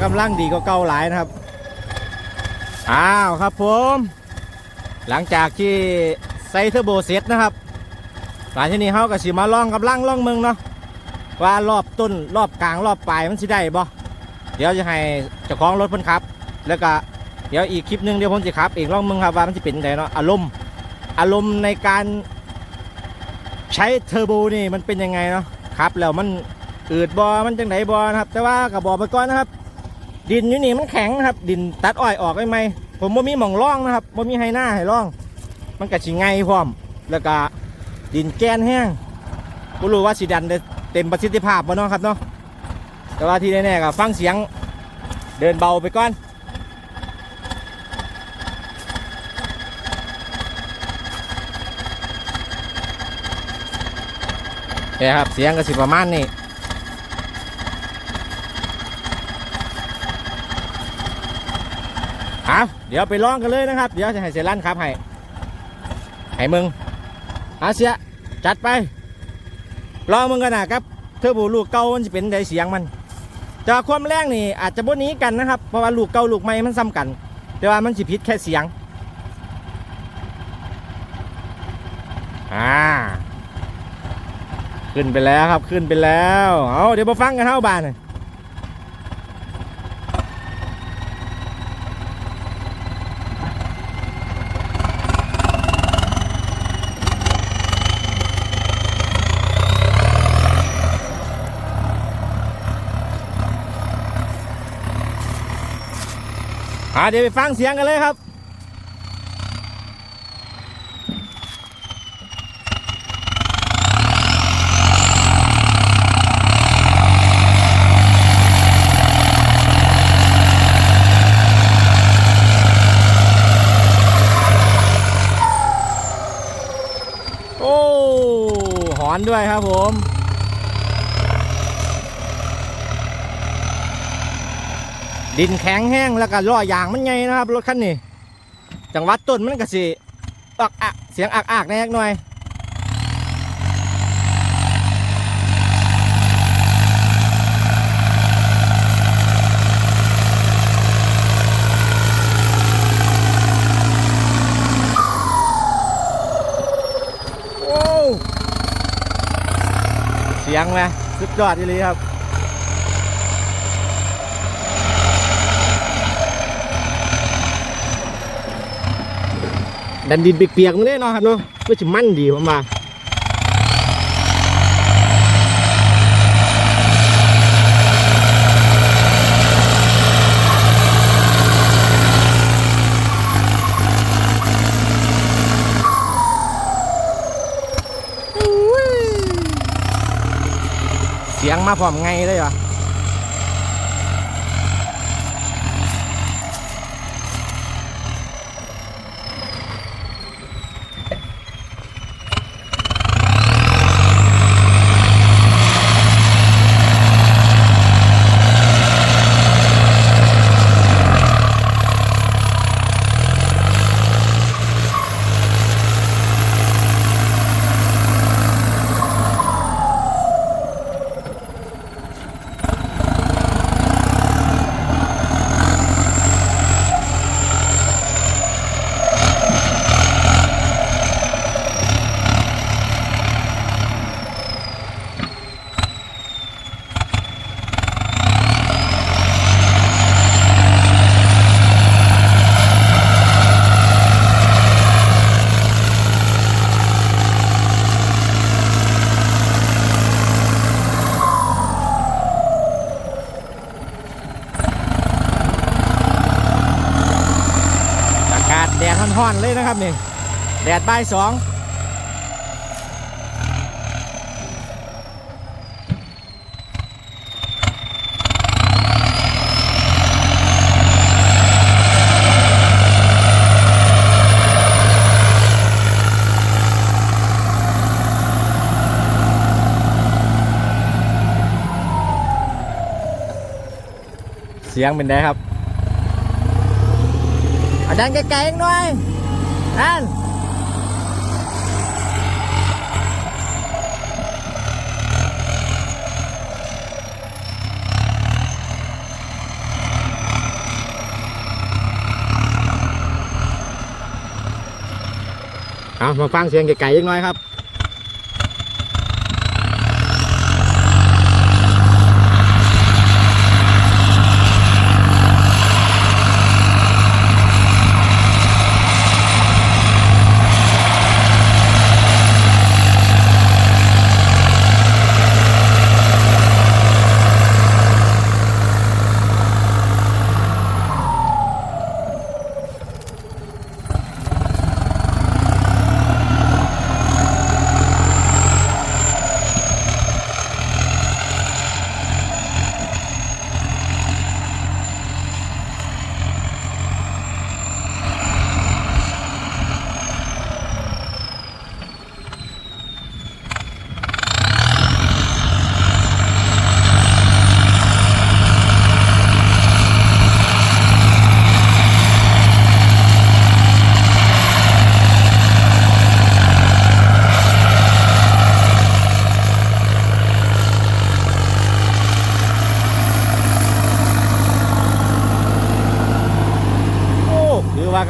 ากำลังดีก็เก่าหลายนะครับ อ้าวครับผม หลังจากที่ใส่เทอร์โบเสร็จนะครับหลังจากนี้เขาก็สิมาลองกับล่างล่องเมืองเนาะว่ารอบต้นรอบกลางรอบปลายมันสิได้บ่เดี๋ยวจะให้เจ้าของรถเพิ่นขับ แล้วก็เดี๋ยวอีกคลิปหนึงเดี๋ยวผมจะขับอีกล่องเมืองครับว่ามันจะเป็นไงเนาะอารมณ์อารมณ์ในการใช้เทอร์โบนี่มันเป็นยังไงเนาะครับแล้วมันอืดบอมันจังไหนบอนะครับ แต่ว่ากับบอกไปก่อนนะครับ ดินอยู่นี่มันแข็งนะครับ ดินตัดอ้อยออกได้ไหมผมบ่มีหม่องร่องนะครับบ่มีไฮหน้าให้ร่อง มันก็สิงไงพร้อม แล้วก็ดินแกนแห้งบ่รู้ว่าสิดันได้เต็มประสิทธิภาพบ่เนาะครับเนาะแต่ว่าที่แน่ๆก็ฟังเสียงเดินเบาไปก่อนเนี่ยครับเสียงก็สิประมาณนี้ เอาเดี๋ยวไปลองกันเลยนะครับ เดี๋ยวจะให้เซรันครับให้ให้มึงอาเซียจัดไป ลองมึงกันนะครับเทอร์โบลูกเก่ามันจะเป็นไดเสียงมันแต่ว่าความแรงนี่อาจจะบนนี้กันนะครับ เพราะว่าลูกเก่าลูกใหม่มันซ้ำกัน แต่ว่ามันสิพิษแค่เสียงอ่าขึ้นไปแล้วครับขึ้นไปแล้ว เอาเดี๋ยวมาฟังกันเท่าบ้าน อ่าเดี๋ยวไปฟังเสียงกันเลยครับโอ้หอนด้วยครับผม ดินแข็งแห้งแล้วก็ล้อยางมันไงนะครับ รถคันนี้ จังหวัดต้นมันก็สิอักอักเสียงอักอักแน่หน่อยโอ้เสียงไหมสุดยอดเลยครับ ดันดินเปียกๆมันเลยเนาะครับเนาะเพื่อจะมั่นดีผมมาเสียงมาพร้อมไงเลยเห เลยนะครับนี่แดดบ่ายสองเสียงเป็นไงครับอาดันไกลๆหน่อย นั่เอามาฟังเสียงไก่ๆอีกหน่อยครับ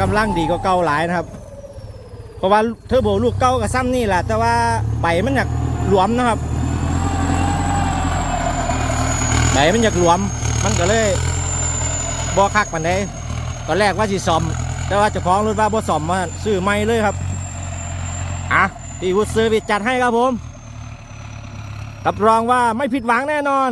กำลังดีก็เก่าหลายนะครับ เพราะว่าเทอร์โบลูกเก่ากับซ้ำนี่แหละแต่ว่าใบมันอยากหลวมนะครับใบมันอยากหลวม มันก็เลยบอคักมันได้ตอนแรกว่าสิซ่อม แต่ว่าจะฟ้องรถว่าบ่ซ่อมมาซื้อใหม่เลยครับอะพี่วุฒิซื้อวิจัดให้ครับผมรับรองว่าไม่ผิดหวังแน่นอน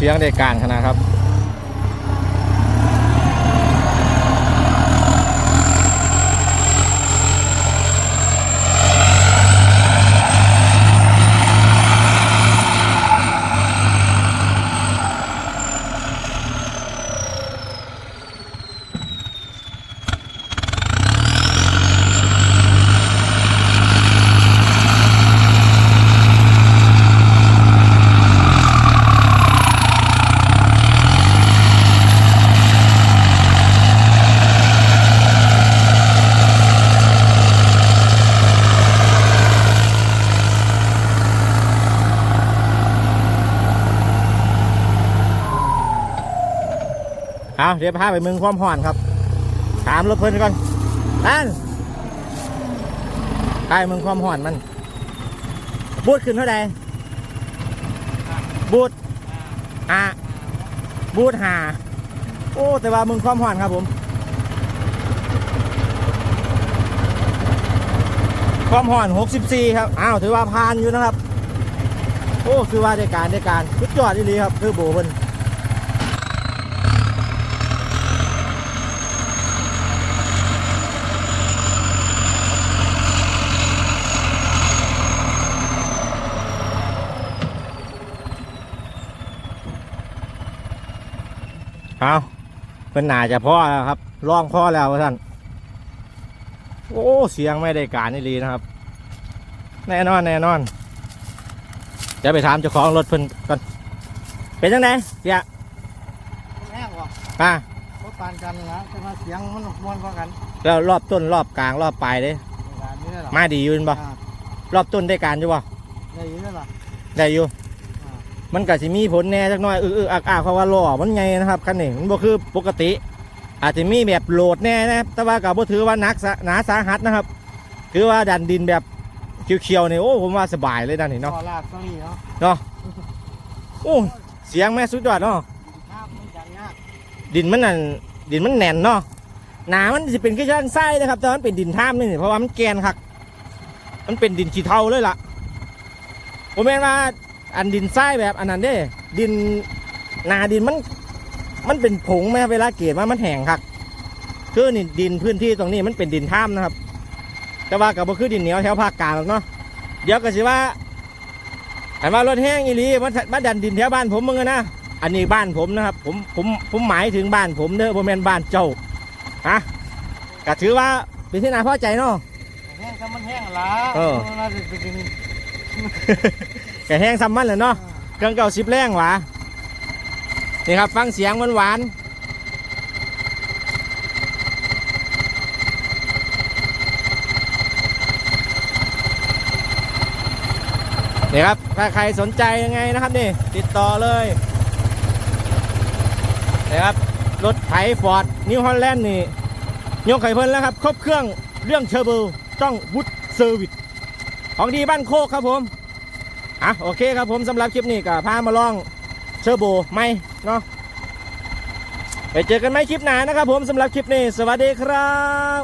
เสียงได้การขนาดครับ เอาเดี๋ยวพาไปเมืองความห่อนครับ ถามรถเพิ่นก่อนนั่นไปเมืองความห่อนมัน บูดขึ้นเท่าใดบูดอะบูดหาโอ้ แต่ว่าเมืองความห่อนครับผมความห่อน 64 ครับ อ้าว ถือว่าผ่านอยู่นะครับ โอ้ คือว่าได้การได้การสุดยอดดีครับ คือโบเพิ่น เอาเป็นหนาจะพ่อแล้วครับลองพ่อแล้วท่านโอ้เสียงไม่ได้การนี่ลีนะครับ แน่นอนแน่นอนจะไปถามเจ้าของรถเพิ่นก่อนเป็นยังไงเสียแห้งว่ะอะรถปานกันนะแต่ว่าเสียงมันมวนกว่ากันแล้วรอบต้นรอบกลางรอบปลายเด้เวลานี้ได้หรอมาดีอยู่เห็นบ่อ่ารอบต้นได้การอยู่บ่ได้ยินได้หรอได้อยู่อ่า มันก็สิมีผลแหน่จักหน่อยเออเอออักอักเพราะว่าล้อมันไงนะครับคันนี้มันบ่คือปกติ อาจจะมีแบบโหลดแน่นะแต่ว่ากับบ่ถือว่าหนักสะหนาสาหัสนะครับถือว่าดันดินแบบเขียวๆเนี่ยโอ้ผมว่าสบายเลยด้านนี้เนาะเนาะลากตรงนี้เนาะเนาะโอ้เสียงแม่สุดยอดเนาะน้ำมันจังยากดินมันนั่นดินมันแน่นเนาะหนามันจะเป็นแค่ช่างไส้นะครับแต่มันเป็นดินท่ามนี่เพราะว่ามันแกนครับมันเป็นดินขี้เท่าเลยล่ะผมแม่นว่า อันดินทรายแบบอันนั้นเด้ ดินนาดินมัน มันเป็นผงไหมครับเวลาเกลียดว่ามันแห้งครับคือนี่ดินพื้นที่ตรงนี้มันเป็นดินท่ามนะครับ แต่ว่ากับบ่คือดินเหนียวแถวภาคกลางหรอกเนาะเดี๋ยวก็สิว่าอันว่ารถแห้งอีหลีมันมาดันดินแถวบ้านผมมึงอะนะอันนี้บ้านผมนะครับ ผมผมผมหมายถึงบ้านผมเด้อผมแม่นบ้านเจ้าฮะก็ถือว่าเป็นที่น่าพอใจเนาะแห้งก็มันแห้งละเออ มันน่าจะไปกินแกแห้งซ้ำมันเลยเนาะเครื่องเก่าสิบแรงหวะนี่ครับฟังเสียงหวานหวานๆนี่ครับ ถ้าใครสนใจยังไงนะครับนี่ ติดต่อเลยนี่ครับ รถไถฟอร์ดนิวฮอลแลนด์นี่ยกไข่เพิ่นแล้วครับ ครบเครื่องเรื่องเทอร์โบต้องวุฒเซอร์วิสของดีบ้านโคกครับผม อะโอเคครับผมสำหรับคลิปนี้ก็พามาลองเชอร์โบไม่เนาะไปเจอกันไหมคลิปหน้านะครับผมสำหรับคลิปนี้ สวัสดีครับ